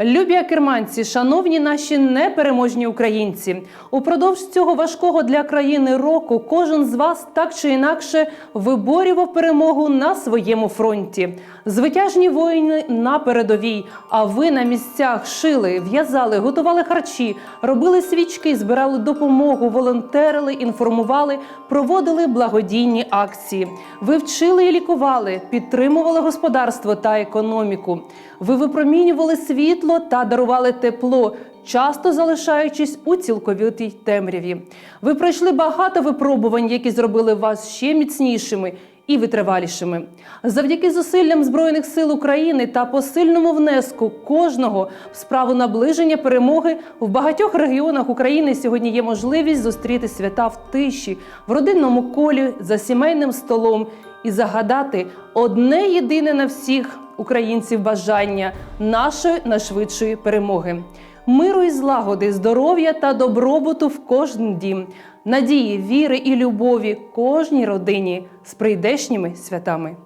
Любі акерманці, шановні наші непереможні українці, упродовж цього важкого для країни року кожен з вас так чи інакше виборював перемогу на своєму фронті. Звитяжні воїни на передовій. А ви на місцях шили, в'язали, готували харчі, робили свічки, збирали допомогу, волонтерили, інформували, проводили благодійні акції. Ви вчили і лікували, підтримували господарство та економіку. Ви випромінювали світло та дарували тепло, часто залишаючись у цілковитій темряві. Ви пройшли багато випробувань, які зробили вас ще міцнішими і витривалішими. Завдяки зусиллям Збройних сил України та посильному внеску кожного в справу наближення перемоги в багатьох регіонах України сьогодні є можливість зустріти свята в тиші, в родинному колі за сімейним столом і загадати одне єдине на всіх українців бажання нашої найшвидшої перемоги. Миру і злагоди, здоров'я та добробуту в кожен дім, надії, віри і любові кожній родині з прийдешніми святами.